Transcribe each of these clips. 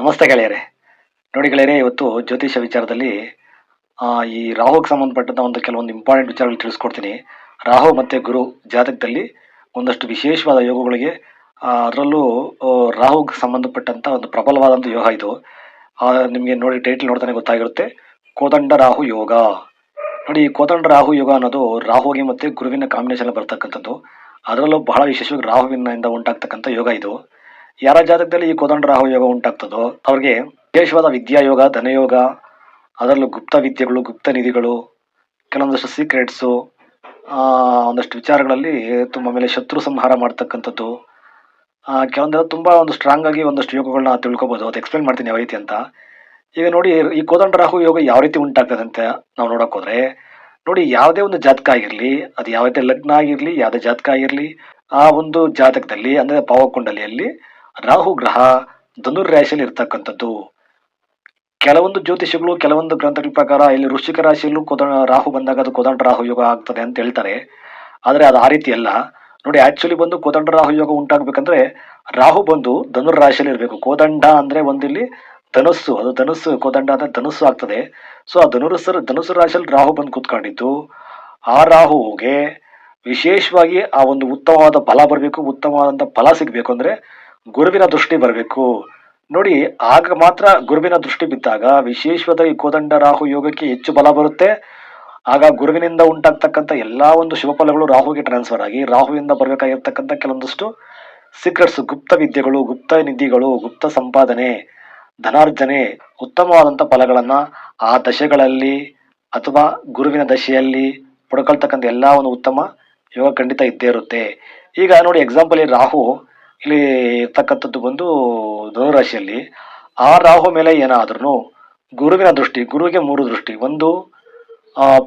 ನಮಸ್ತೆ ಗೆಳೆಯರೆ. ನೋಡಿ ಗೆಳೆಯರೆ, ಇವತ್ತು ಜ್ಯೋತಿಷ ವಿಚಾರದಲ್ಲಿ ಈ ರಾಹುಗೆ ಸಂಬಂಧಪಟ್ಟಂತ ಒಂದು ಕೆಲವೊಂದು ಇಂಪಾರ್ಟೆಂಟ್ ವಿಚಾರಗಳು ತಿಳಿಸ್ಕೊಡ್ತೀನಿ. ರಾಹು ಮತ್ತೆ ಗುರು ಜಾತಕದಲ್ಲಿ ಒಂದಷ್ಟು ವಿಶೇಷವಾದ ಯೋಗಗಳಿಗೆ ಅದರಲ್ಲೂ ರಾಹುಗೆ ಸಂಬಂಧಪಟ್ಟಂತ ಒಂದು ಪ್ರಬಲವಾದಂಥ ಯೋಗ ಇದು. ನಿಮಗೆ ನೋಡಿ ಟೈಟಲ್ ನೋಡ್ತಾನೆ ಗೊತ್ತಾಗಿರುತ್ತೆ. ಕೋದಂಡ ರಾಹು ಯೋಗ. ನೋಡಿ ಕೋದಂಡ ರಾಹು ಯೋಗ ಅನ್ನೋದು ರಾಹುಗೆ ಮತ್ತೆ ಗುರುವಿನ ಕಾಂಬಿನೇಷನ್ ಬರ್ತಕ್ಕಂಥದ್ದು. ಅದರಲ್ಲೂ ಬಹಳ ವಿಶೇಷವಾಗಿ ರಾಹುವಿನಿಂದ ಉಂಟಾಗ್ತಕ್ಕಂಥ ಯೋಗ ಇದು. ಯಾರ ಜಾತಕದಲ್ಲಿ ಈ ಕೋದಂಡ ರಾಹು ಯೋಗ ಉಂಟಾಗ್ತದೋ ಅವ್ರಿಗೆ ವಿಶೇಷವಾದ ವಿದ್ಯಾ ಯೋಗ ಧನಯೋಗ, ಅದರಲ್ಲೂ ಗುಪ್ತ ವಿದ್ಯೆಗಳು, ಗುಪ್ತ ನಿಧಿಗಳು, ಕೆಲವೊಂದಷ್ಟು ಸೀಕ್ರೆಟ್ಸು ಒಂದಷ್ಟು ವಿಚಾರಗಳಲ್ಲಿ ತುಂಬ ಮೇಲೆ ಶತ್ರು ಸಂಹಾರ ಮಾಡ್ತಕ್ಕಂಥದ್ದು ಕೆಲವೊಂದೆಲ್ಲ ತುಂಬ ಒಂದು ಸ್ಟ್ರಾಂಗ್ ಆಗಿ ಒಂದಷ್ಟು ಯೋಗಗಳನ್ನ ತಿಳ್ಕೊಬೋದು. ಅದು ಎಕ್ಸ್ಪ್ಲೈನ್ ಮಾಡ್ತೀನಿ ಯಾವ ರೀತಿ ಅಂತ. ಈಗ ನೋಡಿ, ಈ ಕೋದಂಡ ರಾಹು ಯೋಗ ಯಾವ ರೀತಿ ಉಂಟಾಗ್ತದೆ ಅಂತ ನಾವು ನೋಡಕ್ ಹೋದ್ರೆ, ನೋಡಿ ಯಾವುದೇ ಒಂದು ಜಾತಕ ಆಗಿರಲಿ, ಅದು ಯಾವುದೇ ಲಗ್ನ ಆಗಿರಲಿ, ಯಾವುದೇ ಜಾತಕ ಆಗಿರಲಿ, ಆ ಒಂದು ಜಾತಕದಲ್ಲಿ, ಅಂದ್ರೆ ಭಾವಕುಂಡಲಿಯಲ್ಲಿ ರಾಹು ಗ್ರಹ ಧನುರ್ ರಾಶಿಯಲ್ಲಿ ಇರ್ತಕ್ಕಂಥದ್ದು. ಕೆಲವೊಂದು ಜ್ಯೋತಿಷಗಳು, ಕೆಲವೊಂದು ಗ್ರಂಥಗಳ ಪ್ರಕಾರ ಇಲ್ಲಿ ವೃಶ್ಚಿಕ ರಾಶಿಯಲ್ಲೂ ಕೋದ, ರಾಹು ಬಂದಾಗ ಅದು ಕೋದಂಡ ರಾಹು ಯೋಗ ಆಗ್ತದೆ ಅಂತ ಹೇಳ್ತಾರೆ. ಆದರೆ ಅದು ಆ ರೀತಿ ಅಲ್ಲ. ನೋಡಿ ಆಕ್ಚುಲಿ ಬಂದು ಕೋದಂಡ ರಾಹು ಯೋಗ ಉಂಟಾಗಬೇಕಂದ್ರೆ ರಾಹು ಬಂದು ಧನುರ್ ರಾಶಿಯಲ್ಲಿ ಇರಬೇಕು. ಕೋದಂಡ ಅಂದ್ರೆ ಒಂದಿಲ್ಲಿ ಧನುಸ್ಸು, ಅದು ಧನುಸ್ಸು, ಕೋದಂಡ ಅಂದ್ರೆ ಧನುಸ್ಸು ಆಗ್ತದೆ. ಸೊ ಆ ಧನುಸ್ಸು ಧನುಸ್ಸು ರಾಶಿಯಲ್ಲಿ ರಾಹು ಬಂದು ಕೂತ್ಕೊಂಡಿದ್ದು, ಆ ರಾಹುಗೆ ವಿಶೇಷವಾಗಿ ಆ ಒಂದು ಉತ್ತಮವಾದ ಫಲ ಬರಬೇಕು, ಉತ್ತಮವಾದಂತ ಫಲ ಸಿಗಬೇಕು ಅಂದ್ರೆ ಗುರುವಿನ ದೃಷ್ಟಿ ಬರಬೇಕು. ನೋಡಿ, ಆಗ ಮಾತ್ರ ಗುರುವಿನ ದೃಷ್ಟಿ ಬಿದ್ದಾಗ ವಿಶೇಷವಾದ ಈ ಕೋದಂಡ ರಾಹು ಯೋಗಕ್ಕೆ ಹೆಚ್ಚು ಬಲ ಬರುತ್ತೆ. ಆಗ ಗುರುವಿನಿಂದ ಉಂಟಾಗ್ತಕ್ಕಂಥ ಎಲ್ಲ ಒಂದು ಶುಭ ಫಲಗಳು ರಾಹುಗೆ ಟ್ರಾನ್ಸ್ಫರ್ ಆಗಿ ರಾಹುವಿಂದ ಬರಬೇಕಾಗಿರ್ತಕ್ಕಂಥ ಕೆಲವೊಂದಷ್ಟು ಸೀಕ್ರೆಟ್ಸ್ ಗುಪ್ತ ವಿದ್ಯೆಗಳು, ಗುಪ್ತ ನಿಧಿಗಳು, ಗುಪ್ತ ಸಂಪಾದನೆ, ಧನಾರ್ಜನೆ, ಉತ್ತಮವಾದಂಥ ಫಲಗಳನ್ನು ಆ ದಶೆಗಳಲ್ಲಿ ಅಥವಾ ಗುರುವಿನ ದಶೆಯಲ್ಲಿ ಪಡ್ಕೊಳ್ತಕ್ಕಂಥ ಎಲ್ಲ ಒಂದು ಉತ್ತಮ ಯೋಗ ಖಂಡಿತ ಇದ್ದೇ ಇರುತ್ತೆ. ಈಗ ನೋಡಿ ಎಕ್ಸಾಂಪಲ್ ಈ ರಾಹು ಇಲ್ಲಿ ಇರ್ತಕ್ಕಂಥದ್ದು ಬಂದು ಧನುರಾಶಿಯಲ್ಲಿ ಆ ರಾಹು ಮೇಲೆ ಏನಾದ್ರೂ ಗುರುವಿನ ದೃಷ್ಟಿ, ಗುರುವಿಗೆ ಮೂರು ದೃಷ್ಟಿ, ಒಂದು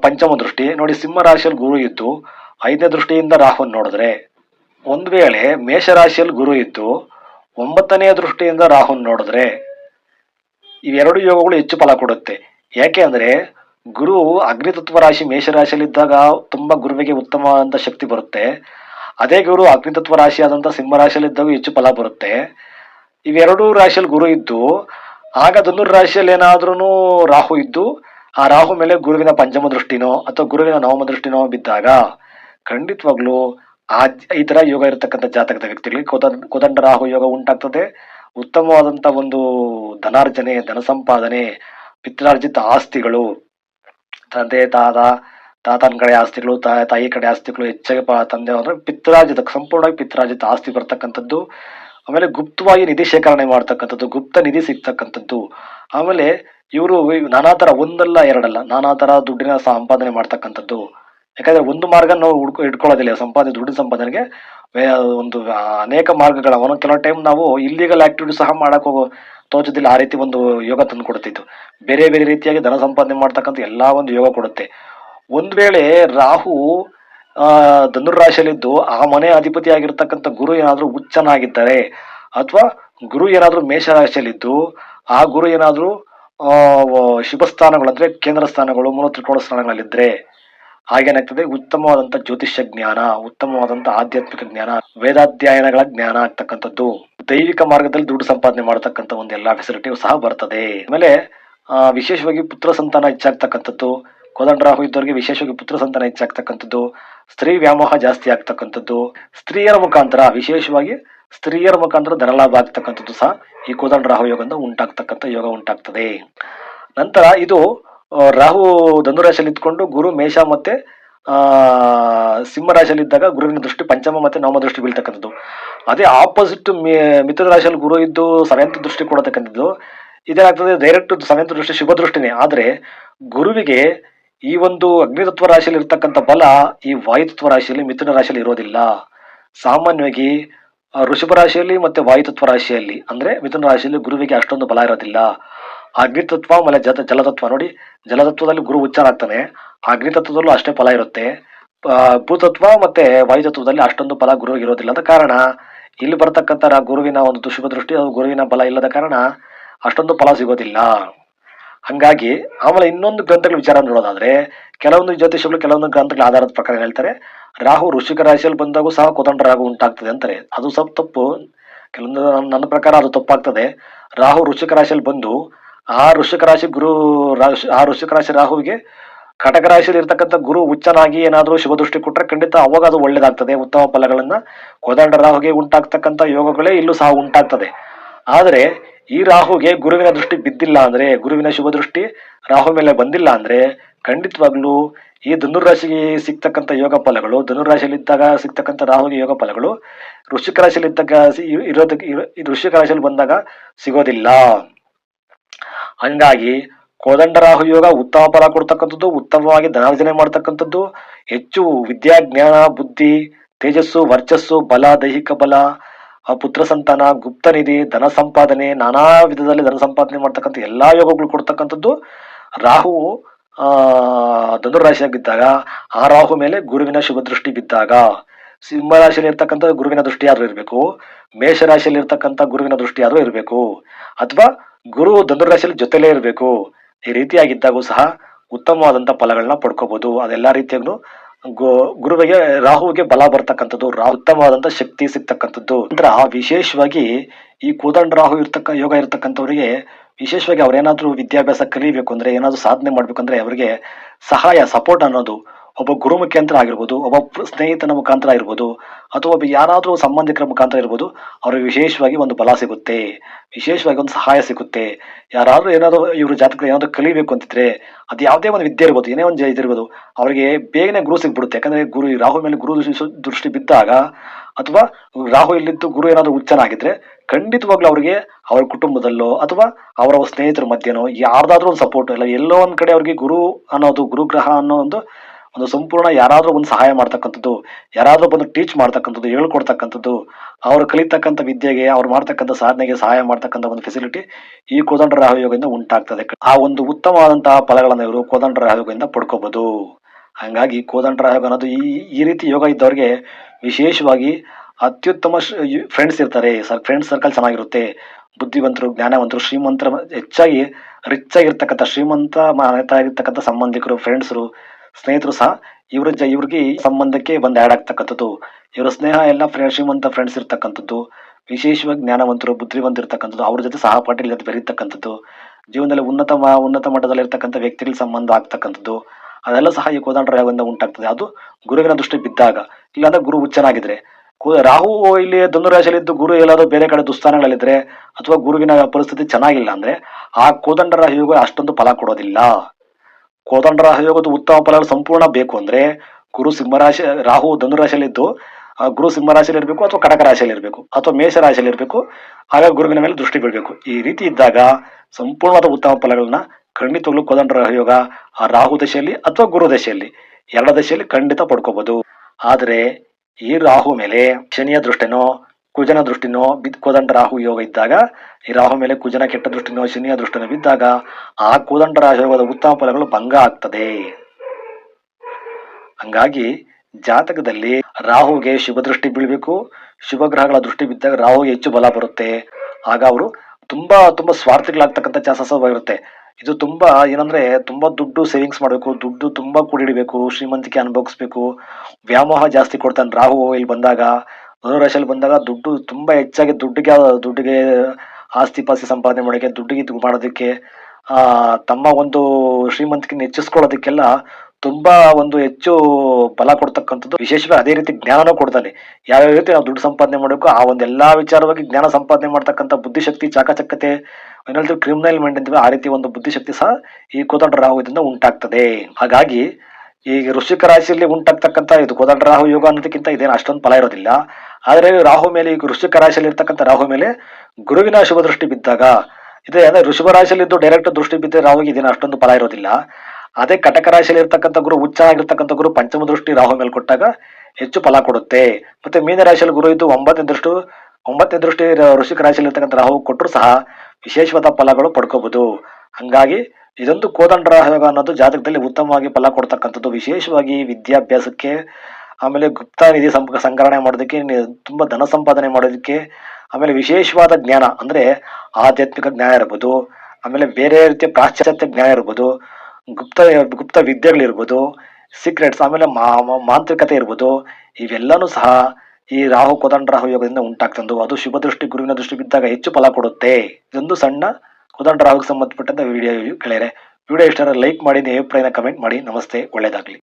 ಪಂಚಮ ದೃಷ್ಟಿ. ನೋಡಿ, ಸಿಂಹ ರಾಶಿಯಲ್ಲಿ ಗುರು ಇದ್ದು, ಐದನೇ ದೃಷ್ಟಿಯಿಂದ ರಾಹುವನ್ನು ನೋಡಿದ್ರೆ ಒಂದು ವೇಳೆ ಮೇಷರಾಶಿಯಲ್ಲಿ ಗುರು ಇದ್ದು, ಒಂಬತ್ತನೆಯ ದೃಷ್ಟಿಯಿಂದ ರಾಹುನ್ ನೋಡಿದ್ರೆ ಇವೆರಡು ಯೋಗಗಳು ಹೆಚ್ಚು ಫಲ ಕೊಡುತ್ತೆ. ಯಾಕೆ ಅಂದರೆ ಗುರು ಅಗ್ನಿತತ್ವ ರಾಶಿ ಮೇಷರಾಶಿಯಲ್ಲಿದ್ದಾಗ ತುಂಬ ಗುರುವಿಗೆ ಉತ್ತಮವಾದಂಥ ಶಕ್ತಿ ಬರುತ್ತೆ. ಅದೇ ಗುರು ಅಗ್ನಿತತ್ವ ರಾಶಿ ಆದಂತ ಸಿಂಹ ರಾಶಿಯಲ್ಲಿದ್ದಾಗ ಹೆಚ್ಚು ಫಲ ಬರುತ್ತೆ. ಇವೆರಡೂ ರಾಶಿಯಲ್ಲಿ ಗುರು ಇದ್ದು, ಆಗ ಧನುರ್ ರಾಶಿಯಲ್ಲಿ ಏನಾದ್ರೂ ರಾಹು ಇದ್ದು, ಆ ರಾಹು ಮೇಲೆ ಗುರುವಿನ ಪಂಚಮ ದೃಷ್ಟಿನೋ ಅಥವಾ ಗುರುವಿನ ನವಮ ದೃಷ್ಟಿನೋ ಬಿದ್ದಾಗ, ಖಂಡಿತವಾಗ್ಲೂ ಆ ಈ ತರ ಯೋಗ ಇರತಕ್ಕಂಥ ಜಾತಕದ ವ್ಯಕ್ತಿಗಳಿಗೆ ಕೋದಂಡ ಕೋದಂಡ ರಾಹು ಯೋಗ ಉಂಟಾಗ್ತದೆ. ಉತ್ತಮವಾದಂತ ಒಂದು ಧನಾರ್ಜನೆ, ಧನ ಸಂಪಾದನೆ, ಪಿತ್ರಾರ್ಜಿತ ಆಸ್ತಿಗಳು, ತಂದೆ, ತಾತ ತಾತನ ಕಡೆ ಆಸ್ತಿಗಳು ತಾಯಿ ಕಡೆ ಆಸ್ತಿಗಳು ಹೆಚ್ಚಾಗಿ ತಂದೆ ಅಂದ್ರೆ ಪಿತ್ರಾಜಿತ ಸಂಪೂರ್ಣವಾಗಿ ಪಿತ್ರಾಜಿತ ಆಸ್ತಿ ಬರ್ತಕ್ಕಂಥದ್ದು. ಆಮೇಲೆ ಗುಪ್ತವಾಗಿ ನಿಧಿ ಶೇಖರಣೆ ಮಾಡ್ತಕ್ಕಂಥದ್ದು, ಗುಪ್ತ ನಿಧಿ ಸಿಗ್ತಕ್ಕಂಥದ್ದು. ಆಮೇಲೆ ಇವರು ನಾನಾ ತರ ಒಂದಲ್ಲ ಎರಡಲ್ಲ, ನಾನಾ ತರ ದುಡ್ಡಿನ ಸಂಪಾದನೆ ಮಾಡ್ತಕ್ಕಂಥದ್ದು. ಯಾಕಂದ್ರೆ ಒಂದು ಮಾರ್ಗ ನಾವು ಹುಡ್ಕೊ ಇಟ್ಕೊಳ್ಳೋದಿಲ್ಲ ಸಂಪಾದನೆ ದುಡ್ಡಿನ ಸಂಪಾದನೆಗೆ. ಒಂದು ಅನೇಕ ಮಾರ್ಗಗಳ, ಒಂದೊಂದು ಕೆಲವು ಟೈಮ್ ನಾವು ಇಲ್ಲಿಗಲ್ ಆಕ್ಟಿವಿಟಿ ಸಹ ಮಾಡಕ್ ಹೋಗೋ ತೋಚದಿಲ್ಲ, ಆ ರೀತಿ ಒಂದು ಯೋಗ ತಂದು ಕೊಡ್ತಿತ್ತು ಬೇರೆ ಬೇರೆ ರೀತಿಯಾಗಿ ಧನ ಸಂಪಾದನೆ ಮಾಡ್ತಕ್ಕಂಥ ಎಲ್ಲಾ ಒಂದು ಯೋಗ ಕೊಡುತ್ತೆ. ಒಂದ್ ವೇಳೆ ರಾಹು, ಆ ಧನುರಾಶಿಯಲ್ಲಿದ್ದು ಆ ಮನೆ ಅಧಿಪತಿ ಆಗಿರ್ತಕ್ಕಂಥ ಗುರು ಏನಾದ್ರೂ ಉಚ್ಚನಾಗಿದ್ದಾರೆ ಅಥವಾ ಗುರು ಏನಾದ್ರೂ ಮೇಷರಾಶಿಯಲ್ಲಿದ್ದು, ಆ ಗುರು ಏನಾದ್ರೂ ಶುಭ ಸ್ಥಾನಗಳು ಅಂದ್ರೆ ಕೇಂದ್ರ ಸ್ಥಾನಗಳು ಮೂಲ ತ್ರಿಕೋಣ ಸ್ಥಾನಗಳಲ್ಲಿದ್ರೆ ಹಾಗೇನಾಗ್ತದೆ? ಉತ್ತಮವಾದಂತ ಜ್ಯೋತಿಷ್ಯ ಜ್ಞಾನ ಉತ್ತಮವಾದಂತ ಆಧ್ಯಾತ್ಮಿಕ ಜ್ಞಾನ, ವೇದಾಧ್ಯಯನಗಳ ಜ್ಞಾನ ಆಗ್ತಕ್ಕಂಥದ್ದು. ದೈವಿಕ ಮಾರ್ಗದಲ್ಲಿ ದುಡ್ಡು ಸಂಪಾದನೆ ಮಾಡತಕ್ಕಂಥ ಒಂದು ಎಲ್ಲಾ ಫೆಸಿಲಿಟಿಯು ಸಹ ಬರ್ತದೆ. ಆಮೇಲೆ ವಿಶೇಷವಾಗಿ ಪುತ್ರ ಸಂತಾನ ಹೆಚ್ಚಾಗ್ತಕ್ಕಂಥದ್ದು. ಕೋದಂಡರಾಹು ಇದ್ದವರಿಗೆ ವಿಶೇಷವಾಗಿ ಪುತ್ರ ಸಂತಾನ ಹೆಚ್ಚಾಗ್ತಕ್ಕಂಥದ್ದು, ಸ್ತ್ರೀ ವ್ಯಾಮೋಹ ಜಾಸ್ತಿ ಆಗ್ತಕ್ಕಂಥದ್ದು, ಸ್ತ್ರೀಯರ ಮುಖಾಂತರ ವಿಶೇಷವಾಗಿ ಸ್ತ್ರೀಯರ ಮುಖಾಂತರ ಧನಲಾಭ ಆಗ್ತಕ್ಕಂಥದ್ದು ಸಹ ಈ ಕೋದಂಡರಾಹು ಯೋಗದಿಂದ ಉಂಟಾಗ್ತಕ್ಕಂಥ ಯೋಗ ಉಂಟಾಗ್ತದೆ. ನಂತರ ಇದು ರಾಹು ಧನುರಾಶಿಯಲ್ಲಿ ಇದ್ಕೊಂಡು ಗುರು ಮೇಷ ಮತ್ತೆ, ಆ ಸಿಂಹ ರಾಶಿಯಲ್ಲಿ ಇದ್ದಾಗ ಗುರುವಿನ ದೃಷ್ಟಿ ಪಂಚಮ ಮತ್ತೆ ನವಮ ದೃಷ್ಟಿ ಬೀಳ್ತಕ್ಕಂಥದ್ದು. ಅದೇ ಆಪೋಸಿಟ್ ಮಿಥುನ ರಾಶಿಯಲ್ಲಿ ಗುರು ಇದ್ದು ಸಮಯಂತ ದೃಷ್ಟಿ ಕೊಡತಕ್ಕಂಥದ್ದು. ಇದೇನಾಗ್ತದೆ ಡೈರೆಕ್ಟ್ ಸಮಯಂತ ದೃಷ್ಟಿ ಶುಭ ದೃಷ್ಟಿನೇ. ಆದ್ರೆ ಗುರುವಿಗೆ ಈ ಒಂದು ಅಗ್ನಿತತ್ವ ರಾಶಿಯಲ್ಲಿ ಇರ್ತಕ್ಕಂಥ ಬಲ ಈ ವಾಯುತತ್ವ ರಾಶಿಯಲ್ಲಿ, ಮಿಥುನ ರಾಶಿಯಲ್ಲಿ ಇರೋದಿಲ್ಲ. ಸಾಮಾನ್ಯವಾಗಿ ಋಷಭ ರಾಶಿಯಲ್ಲಿ ಮತ್ತೆ ವಾಯುತತ್ವ ರಾಶಿಯಲ್ಲಿ, ಅಂದ್ರೆ ಮಿಥುನ ರಾಶಿಯಲ್ಲಿ ಗುರುವಿಗೆ ಅಷ್ಟೊಂದು ಬಲ ಇರೋದಿಲ್ಲ. ಅಗ್ನಿತತ್ವ ಆಮೇಲೆ ಜಲ, ಜಲತತ್ವ ನೋಡಿ, ಜಲತತ್ವದಲ್ಲಿ ಗುರು ಉಚ್ಚಾರ ಆಗ್ತಾನೆ. ಅಗ್ನಿತತ್ವದಲ್ಲೂ ಅಷ್ಟೇ ಫಲ ಇರುತ್ತೆ. ಭೂತತ್ವ ಮತ್ತೆ ವಾಯುತತ್ವದಲ್ಲಿ ಅಷ್ಟೊಂದು ಫಲ ಗುರುವಿಗೆ ಇರೋದಿಲ್ಲ ಅಂತ ಕಾರಣ, ಇಲ್ಲಿ ಬರ್ತಕ್ಕಂಥ ಗುರುವಿನ ಒಂದು ದುಶುಭ ದೃಷ್ಟಿ ಗುರುವಿನ ಬಲ ಇಲ್ಲದ ಕಾರಣ ಅಷ್ಟೊಂದು ಫಲ ಸಿಗೋದಿಲ್ಲ. ಹಂಗಾಗಿ ಆಮೇಲೆ ಇನ್ನೊಂದು ಗ್ರಂಥಗಳ ವಿಚಾರ ನೋಡೋದಾದ್ರೆ ಕೆಲವೊಂದು ಜ್ಯೋತಿಷಗಳು ಕೆಲವೊಂದು ಗ್ರಂಥಗಳ ಆಧಾರದ ಪ್ರಕಾರ ಹೇಳ್ತಾರೆ, ರಾಹು ಋಷಿಕ ರಾಶಿಯಲ್ಲಿ ಬಂದಾಗೂ ಸಹ ಕೋದಂಡ ರಾಗು ಉಂಟಾಗ್ತದೆ ಅಂತಾರೆ. ಅದು ಸ್ವಲ್ಪ ತಪ್ಪು. ಕೆಲವೊಂದು ನನ್ನ- ಪ್ರಕಾರ ಅದು ತಪ್ಪಾಗ್ತದೆ. ರಾಹು ಋಷಿಕ ರಾಶಿಯಲ್ಲಿ ಬಂದು, ಆ ಋಷಿಕ ರಾಶಿ ಗುರು ಆ ಋಷಿಕ ರಾಶಿ ರಾಹುವಿಗೆ ಕಟಕ ರಾಶಿಯಲ್ಲಿ ಇರ್ತಕ್ಕಂಥ ಗುರು ಉಚ್ಚನಾಗಿ ಏನಾದರೂ ಶುಭ ದೃಷ್ಟಿ ಕೊಟ್ಟರೆ ಖಂಡಿತ ಅವಾಗ ಅದು ಒಳ್ಳೇದಾಗ್ತದೆ. ಉತ್ತಮ ಫಲಗಳನ್ನು. ಕೋದಂಡ ರಾಹುಗೆ ಉಂಟಾಗ್ತಕ್ಕಂಥ ಯೋಗಗಳೇ ಇಲ್ಲೂ ಸಹ ಉಂಟಾಗ್ತದೆ. ಆದರೆ ಈ ರಾಹುಗೆ ಗುರುವಿನ ದೃಷ್ಟಿ ಬಿದ್ದಿಲ್ಲ ಅಂದ್ರೆ, ಗುರುವಿನ ಶುಭ ದೃಷ್ಟಿ ರಾಹು ಮೇಲೆ ಬಂದಿಲ್ಲ ಅಂದ್ರೆ, ಖಂಡಿತವಾಗ್ಲೂ ಈ ಧನುರಾಶಿಗೆ ಸಿಗ್ತಕ್ಕಂಥ ಯೋಗ ಫಲಗಳು ಧನುರಾಶಿಯಲ್ಲಿ ಇದ್ದಾಗ ಸಿಗ್ತಕ್ಕಂಥ ರಾಹುಗೆ ಯೋಗ ಫಲಗಳು, ವೃಶ್ಚಿಕ ರಾಶಿಯಲ್ಲಿ ಇದ್ದಾಗ ಇರೋದಕ್ಕೆ ವೃಶ್ಚಿಕ ರಾಶಿಯಲ್ಲಿ ಬಂದಾಗ ಸಿಗೋದಿಲ್ಲ. ಹಂಗಾಗಿ ಕೋದಂಡ ರಾಹು ಯೋಗ ಉತ್ತಮ ಫಲ ಕೊಡ್ತಕ್ಕಂಥದ್ದು, ಉತ್ತಮವಾಗಿ ಧನಾರ್ಜನೆ ಮಾಡ್ತಕ್ಕಂಥದ್ದು, ಹೆಚ್ಚು ವಿದ್ಯಾ ಜ್ಞಾನ ಬುದ್ಧಿ, ತೇಜಸ್ಸು, ವರ್ಚಸ್ಸು, ಬಲ, ದೈಹಿಕ ಬಲ ಆ ಪುತ್ರ ಸಂತಾನ, ಗುಪ್ತ ನಿಧಿ, ಧನ ಸಂಪಾದನೆ, ನಾನಾ ವಿಧದಲ್ಲಿ ಧನ ಸಂಪಾದನೆ ಮಾಡ್ತಕ್ಕಂಥ ಎಲ್ಲಾ ಯೋಗಗಳು ಕೊಡ್ತಕ್ಕಂಥದ್ದು ರಾಹು, ಆ ಧನುರಾಶಿಯಾಗಿದ್ದಾಗ ಆ ರಾಹು ಮೇಲೆ ಗುರುವಿನ ಶುಭ ದೃಷ್ಟಿ ಬಿದ್ದಾಗ. ಸಿಂಹ ರಾಶಿಯಲ್ಲಿ ಇರ್ತಕ್ಕಂಥ ಗುರುವಿನ ದೃಷ್ಟಿ ಆದ್ರೂ ಇರಬೇಕು? ಮೇಷ ರಾಶಿಯಲ್ಲಿ ಇರ್ತಕ್ಕಂಥ ಗುರುವಿನ ದೃಷ್ಟಿ ಆದ್ರೂ ಇರಬೇಕು? ಅಥವಾ ಗುರು ಧನುರಾಶಿಯಲ್ಲಿ ಜೊತೆಲೇ ಇರಬೇಕು? ಈ ರೀತಿಯಾಗಿದ್ದಾಗೂ ಸಹ ಉತ್ತಮವಾದಂತ ಫಲಗಳನ್ನ ಪಡ್ಕೋಬಹುದು ಅದೆಲ್ಲಾ ರೀತಿಯಾಗೂ ಗು- ಗುರುವಿಗೆ ರಾಹುವಿಗೆ ಬಲ ಬರ್ತಕ್ಕಂಥದ್ದು ರಾಹು ಉತ್ತಮವಾದಂತ ಶಕ್ತಿ ಸಿಗ್ತಕ್ಕಂಥದ್ದು. ನಂತರ ವಿಶೇಷವಾಗಿ ಈ ಕೂದಂಡ ರಾಹು ಇರ್ತಕ್ಕ, ಯೋಗ ಇರ್ತಕ್ಕಂಥವ್ರಿಗೆ ವಿಶೇಷವಾಗಿ ಅವ್ರೇನಾದ್ರೂ ವಿದ್ಯಾಭ್ಯಾಸ ಕಲಿಬೇಕು ಅಂದ್ರೆ, ಏನಾದ್ರೂ ಸಾಧನೆ ಮಾಡ್ಬೇಕಂದ್ರೆ ಅವರಿಗೆ ಸಹಾಯ ಸಪೋರ್ಟ್ ಅನ್ನೋದು ಒಬ್ಬ ಗುರು ಮುಖಾಂತರ ಆಗಿರ್ಬೋದು, ಒಬ್ಬ ಸ್ನೇಹಿತನ ಮುಖಾಂತರ ಇರ್ಬೋದು ಅಥವಾ ಒಬ್ಬ ಯಾರಾದರೂ ಸಂಬಂಧಿಕರ ಮುಖಾಂತರ ಇರ್ಬೋದು, ಅವ್ರಿಗೆ ವಿಶೇಷವಾಗಿ ಒಂದು ಬಲ ಸಿಗುತ್ತೆ, ವಿಶೇಷವಾಗಿ ಒಂದು ಸಹಾಯ ಸಿಗುತ್ತೆ. ಯಾರಾದರೂ ಏನಾದರೂ ಇವರು ಜಾತಕ ಏನಾದರೂ ಕಲಿಬೇಕು ಅಂತಿದ್ರೆ, ಅದು ಯಾವುದೇ ಒಂದು ವಿದ್ಯೆ ಇರ್ಬೋದು, ಏನೇ ಒಂದು ಇದಿರ್ಬೋದು ಅವರಿಗೆ ಬೇಗನೆ ಗುರು ಸಿಗ್ಬಿಡುತ್ತೆ. ಯಾಕಂದ್ರೆ ಗುರು ರಾಹು ಮೇಲೆ ಗುರು ದೃಷ್ಟಿ- ದೃಷ್ಟಿ ಬಿದ್ದಾಗ, ಅಥವಾ ರಾಹು ಇಲ್ಲಿದ್ದು ಗುರು ಏನಾದರೂ ಉಚ್ಚನಾಗಿದ್ದರೆ ಖಂಡಿತವಾಗ್ಲೂ ಅವರಿಗೆ ಅವರ ಕುಟುಂಬದಲ್ಲೋ, ಅಥವಾ ಅವರ ಸ್ನೇಹಿತರ ಮಧ್ಯನೋ, ಯಾರ್ದಾದ್ರೂ ಒಂದು ಸಪೋರ್ಟ್ ಇಲ್ಲ ಎಲ್ಲೋ ಒಂದ್ ಕಡೆ ಅವ್ರಿಗೆ ಗುರು ಅನ್ನೋದು, ಗುರುಗ್ರಹ ಅನ್ನೋ ಒಂದು ಒಂದು ಸಂಪೂರ್ಣ ಯಾರಾದರೂ ಒಂದು ಸಹಾಯ ಮಾಡ್ತಕ್ಕಂಥದ್ದು, ಯಾರಾದರೂ ಬಂದು ಟೀಚ್ ಮಾಡ್ತಕ್ಕಂಥದ್ದು, ಹೇಳ್ಕೊಡ್ತಕ್ಕಂಥದ್ದು, ಅವರು ಕಲಿತಕ್ಕಂಥ ವಿದ್ಯೆಗೆ, ಅವ್ರು ಮಾಡ್ತಕ್ಕಂಥ ಸಾಧನೆಗೆ ಸಹಾಯ ಮಾಡ್ತಕ್ಕಂಥ ಒಂದು ಫೆಸಿಲಿಟಿ ಈ ಕೋದಂಡ ರಾಹು ಯೋಗದಿಂದ ಉಂಟಾಗ್ತದೆ. ಆ ಒಂದು ಉತ್ತಮವಾದಂತಹ ಫಲಗಳನ್ನು ಇವರು ಕೋದಂಡ ರಾಹು ಯೋಗದಿಂದ ಪಡ್ಕೋಬಹುದು ಹಂಗಾಗಿ ಕೋದಂಡ ರಾಹು ಯೋಗ ಅನ್ನೋದು ಈ ಈ ರೀತಿ ಯೋಗ ಇದ್ದವ್ರಿಗೆ ವಿಶೇಷವಾಗಿ ಅತ್ಯುತ್ತಮ ಫ್ರೆಂಡ್ಸ್ ಇರ್ತಾರೆ. ಸರ್ ಫ್ರೆಂಡ್ಸ್ ಸರ್ಕಲ್ ಚೆನ್ನಾಗಿರುತ್ತೆ. ಬುದ್ಧಿವಂತರು, ಜ್ಞಾನವಂತರು, ಶ್ರೀಮಂತರ, ಹೆಚ್ಚಾಗಿ ರಿಚ್ ಆಗಿರ್ತಕ್ಕಂಥ ಶ್ರೀಮಂತ ಆಗಿರ್ತಕ್ಕಂಥ ಸಂಬಂಧಿಕರು ಫ್ರೆಂಡ್ಸರು ಸ್ನೇಹಿತರು ಸಹ ಇವ್ರ ಜ, ಇವ್ರಿಗೆ ಸಂಬಂಧಕ್ಕೆ ಒಂದು ಆ್ಯಡ್ ಆಗ್ತಕ್ಕಂಥದ್ದು. ಇವರ ಸ್ನೇಹ ಎಲ್ಲ ಶ್ರೀಮಂತ ಫ್ರೆಂಡ್ಸ್ ಇರ್ತಕ್ಕಂಥದ್ದು. ವಿಶೇಷವಾಗಿ ಜ್ಞಾನವಂತರು ಬುದ್ಧಿವಂತ ಇರ್ತಕ್ಕಂಥದ್ದು. ಅವ್ರ ಜೊತೆ ಸಹಪಾಠಿ ಜೊತೆ ಬೆರೀತಕ್ಕಂಥದ್ದು. ಜೀವನದಲ್ಲಿ ಉನ್ನತ ಉನ್ನತ ಮಟ್ಟದಲ್ಲಿ ಇರ್ತಕ್ಕಂಥ ವ್ಯಕ್ತಿಗಳ ಸಂಬಂಧ ಆಗ್ತಕ್ಕಂಥದ್ದು. ಅದೆಲ್ಲ ಸಹ ಈ ಕೋದಾಂಡ ರಾಗದಿಂದ ಉಂಟಾಗ್ತದೆ. ಅದು ಗುರುವಿನ ದೃಷ್ಟಿ ಬಿದ್ದಾಗ, ಇಲ್ಲಾಂದ್ರೆ ಗುರು ಹುಚ್ಚನಾಗಿದ್ರೆ ರಾಹು ಇಲ್ಲಿ ಧನುರಾಶಿಯಲ್ಲಿದ್ದು ಗುರು ಎಲ್ಲಾದ್ರೂ ಬೇರೆ ಕಡೆ ದುಸ್ಥಾನಗಳಲ್ಲಿದ್ರೆ, ಅಥವಾ ಗುರುವಿನ ಪರಿಸ್ಥಿತಿ ಚೆನ್ನಾಗಿಲ್ಲ ಅಂದ್ರೆ, ಆ ಕೋದಂಡರ ಯೋಗ ಅಷ್ಟೊಂದು ಫಲ ಕೊಡೋದಿಲ್ಲ. ಕೋದಂಡ ರಾಹು ಯೋಗದ ಉತ್ತಮ ಫಲಗಳು ಸಂಪೂರ್ಣ ಬೇಕು ಅಂದ್ರೆ ಗುರು ಸಿಂಹರಾಶಿ, ರಾಹು ಧನುರಾಶಿಯಲ್ಲಿದ್ದು, ಆ ಗುರು ಸಿಂಹರಾಶಿಯಲ್ಲಿ ಇರಬೇಕು ಅಥವಾ ಕಟಕ ರಾಶಿಯಲ್ಲಿ ಇರಬೇಕು ಅಥವಾ ಮೇಷ ರಾಶಿಯಲ್ಲಿ ಇರಬೇಕು ಆಗ ಗುರುವಿನ ಮೇಲೆ ದೃಷ್ಟಿ ಬೀಳಬೇಕು. ಈ ರೀತಿ ಇದ್ದಾಗ ಸಂಪೂರ್ಣವಾದ ಉತ್ತಮ ಫಲಗಳನ್ನ ಖಂಡಿತವಾಗ್ಲೂ ಕೋದಂಡರ ಯೋಗ ಆ ರಾಹು ದಶೆಯಲ್ಲಿ ಅಥವಾ ಗುರು ದಶೆಯಲ್ಲಿ ಎರಡ ದಶೆಯಲ್ಲಿ ಖಂಡಿತ ಪಡ್ಕೋಬಹುದು ಆದರೆ ಈ ರಾಹು ಮೇಲೆ ಶನಿಯ ದೃಷ್ಟಿನೋ ಕುಜನ ದೃಷ್ಟಿನೋ ಬಿದ್ ಕೋದಂಡ ರಾಹು ಯೋಗ ಇದ್ದಾಗ, ಈ ರಾಹು ಮೇಲೆ ಕುಜನ ಕೆಟ್ಟ ದೃಷ್ಟಿನೋ ಶನಿಯ ದೃಷ್ಟಿನೋ ಬಿದ್ದಾಗ, ಆ ಕೋದಂಡ ರಾಹು ಯೋಗದ ಉತ್ತಮ ಫಲಗಳು ಭಂಗ ಆಗ್ತದೆ. ಹಂಗಾಗಿ ಜಾತಕದಲ್ಲಿ ರಾಹುಗೆ ಶುಭ ದೃಷ್ಟಿ ಬೀಳ್ಬೇಕು. ಶುಭ ಗ್ರಹಗಳ ದೃಷ್ಟಿ ಬಿದ್ದಾಗ ರಾಹುಗೆ ಹೆಚ್ಚು ಬಲ ಬರುತ್ತೆ. ಆಗ ಅವರು ತುಂಬಾ ತುಂಬಾ ಸ್ವಾರ್ಥಿಗಳಾಗ್ತಕ್ಕಂಥ ಚಾನ್ಸಸ್ ಇದು ತುಂಬಾ ಏನಂದ್ರೆ ತುಂಬಾ ದುಡ್ಡು ಸೇವಿಂಗ್ಸ್ ಮಾಡಬೇಕು, ದುಡ್ಡು ತುಂಬಾ ಕೂಡಿಡಬೇಕು ಶ್ರೀಮಂತಿಕೆ ಅನುಭವಿಸ್ಬೇಕು. ವ್ಯಾಮೋಹ ಜಾಸ್ತಿ ಕೊಡ್ತಾನೆ ರಾಹು ಇಲ್ಲಿ ಬಂದಾಗ. ಧನುರಾಶಿಯಲ್ಲಿ ಬಂದಾಗ ದುಡ್ಡು ತುಂಬ ಹೆಚ್ಚಾಗಿ ದುಡ್ಡಿಗೆ ದುಡ್ಡಿಗೆ ಆಸ್ತಿ ಪಾಸ್ತಿ ಸಂಪಾದನೆ ಮಾಡೋಕ್ಕೆ ದುಡ್ಡಿಗೆ ಇದು ಮಾಡೋದಕ್ಕೆ ತಮ್ಮ ಒಂದು ಶ್ರೀಮಂತಿಕೆ ಹೆಚ್ಚಿಸ್ಕೊಳ್ಳೋದಕ್ಕೆಲ್ಲ ತುಂಬಾ ಒಂದು ಹೆಚ್ಚು ಬಲ ಕೊಡ್ತಕ್ಕಂಥದ್ದು. ವಿಶೇಷವಾಗಿ ಅದೇ ರೀತಿ ಜ್ಞಾನನೂ ಕೊಡ್ತಾನೆ ಯಾವ ರೀತಿ ನಾವು ದುಡ್ಡು ಸಂಪಾದನೆ ಮಾಡಬೇಕು, ಆ ಒಂದು ಎಲ್ಲಾ ವಿಚಾರವಾಗಿ ಜ್ಞಾನ ಸಂಪಾದನೆ ಮಾಡ್ತಕ್ಕಂಥ ಬುದ್ಧಿಶಕ್ತಿ, ಚಾಕಚಕ್ಯತೆ ಏನಾದ್ರು ಕ್ರಿಮಿನಲ್ ಮೈಂಡ್ ಅಂತೀವಿ ಆ ರೀತಿ ಒಂದು ಬುದ್ಧಿಶಕ್ತಿ ಸಹ ಈ ಕೋದಂಡ ರಾಹು ಇದರಿಂದ ಉಂಟಾಗ್ತದೆ. ಹಾಗಾಗಿ ಈ ವೃಶ್ಚಿಕ ರಾಶಿಯಲ್ಲಿ ಉಂಟಾಗ್ತಕ್ಕಂಥ ಇದು ಕೋದಂಡ ರಾಹು ಯೋಗ ಅನ್ನೋದಕ್ಕಿಂತ ಇದೇನು ಅಷ್ಟೊಂದು ಫಲ ಇರೋದಿಲ್ಲ. ಆದರೆ ರಾಹು ಮೇಲೆ ಈಗ ವೃಶ್ಚಿಕ ರಾಶಿಯಲ್ಲಿ ಇರ್ತಕ್ಕಂಥ ರಾಹು ಮೇಲೆ ಗುರುವಿನ ಶುಭ ದೃಷ್ಟಿ ಬಿದ್ದಾಗ, ಇದೆ, ಅಂದ್ರೆ ಋಷಭ ರಾಶಿಯಲ್ಲಿದ್ದು ಡೈರೆಕ್ಟ್ ದೃಷ್ಟಿ ಬಿದ್ದರೆ ರಾಹುಗೆ ಇದೇನು ಅಷ್ಟೊಂದು ಫಲ ಇರೋದಿಲ್ಲ. ಅದೇ ಕಟಕ ರಾಶಿಯಲ್ಲಿ ಇರ್ತಕ್ಕಂಥ ಗುರು ಉಚ್ಚಾಗಿರ್ತಕ್ಕಂಥ ಗುರು ಪಂಚಮ ದೃಷ್ಟಿ ರಾಹು ಮೇಲೆ ಕೊಟ್ಟಾಗ ಹೆಚ್ಚು ಫಲ ಕೊಡುತ್ತೆ. ಮತ್ತೆ ಮೀನ ರಾಶಿಯಲ್ಲಿ ಗುರು ಇದ್ದು ಒಂಬತ್ತನೇ ದೃಷ್ಟು, ಒಂಬತ್ತನೇ ದೃಷ್ಟಿ ಋಷಿಕ ರಾಶಿಯಲ್ಲಿ ಇರ್ತಕ್ಕಂಥ ರಾಹು ಕೊಟ್ಟರು ಸಹ ವಿಶೇಷವಾದ ಫಲಗಳು ಪಡ್ಕೋಬಹುದು. ಹಂಗಾಗಿ ಇದೊಂದು ಕೋದಂಡ ರಾಹು ಅನ್ನೋದು ಜಾತಕದಲ್ಲಿ ಉತ್ತಮವಾಗಿ ಫಲ ಕೊಡ್ತಕ್ಕಂಥದ್ದು. ವಿಶೇಷವಾಗಿ ವಿದ್ಯಾಭ್ಯಾಸಕ್ಕೆ ಆಮೇಲೆ ಗುಪ್ತ ನಿಧಿ ಸಂಪರ್ಕ ಸಂಗ್ರಹಣೆ ಮಾಡೋದಕ್ಕೆ ತುಂಬಾ ಧನ ಸಂಪಾದನೆ ಮಾಡೋದಕ್ಕೆ, ಆಮೇಲೆ ವಿಶೇಷವಾದ ಜ್ಞಾನ ಅಂದ್ರೆ ಆಧ್ಯಾತ್ಮಿಕ ಜ್ಞಾನ ಇರ್ಬೋದು, ಆಮೇಲೆ ಬೇರೆ ರೀತಿಯ ಪಾಶ್ಚಾತ್ಯ ಜ್ಞಾನ ಇರ್ಬೋದು, ಗುಪ್ತ ಗುಪ್ತ ವಿದ್ಯೆಗಳಿರ್ಬೋದು ಸೀಕ್ರೆಟ್ಸ್ ಆಮೇಲೆ ಮಾಂತ್ರಿಕತೆ ಇರ್ಬೋದು, ಇವೆಲ್ಲನೂ ಸಹ ಈ ರಾಹು, ಕೋದಂಡ ರಾಹು ಯೋಗದಿಂದ ಉಂಟಾಗ್ತಂದು ಅದು ಶುಭ ದೃಷ್ಟಿ, ಗುರುವಿನ ದೃಷ್ಟಿ ಬಿದ್ದಾಗ ಹೆಚ್ಚು ಫಲ ಕೊಡುತ್ತೆ. ಇದೊಂದು ಸಣ್ಣ ಕೋದಂಡ ರಾಹುಗೆ ಸಂಬಂಧಪಟ್ಟಂತ ವಿಡಿಯೋ ಗೆಳೆಯರೆ ವಿಡಿಯೋ ಇಷ್ಟರ ಲೈಕ್ ಮಾಡಿ ನಿಮ್ಮ ಅಭಿಪ್ರಾಯನ ಕಮೆಂಟ್ ಮಾಡಿ. ನಮಸ್ತೆ ಒಳ್ಳೆಯದಾಗಲಿ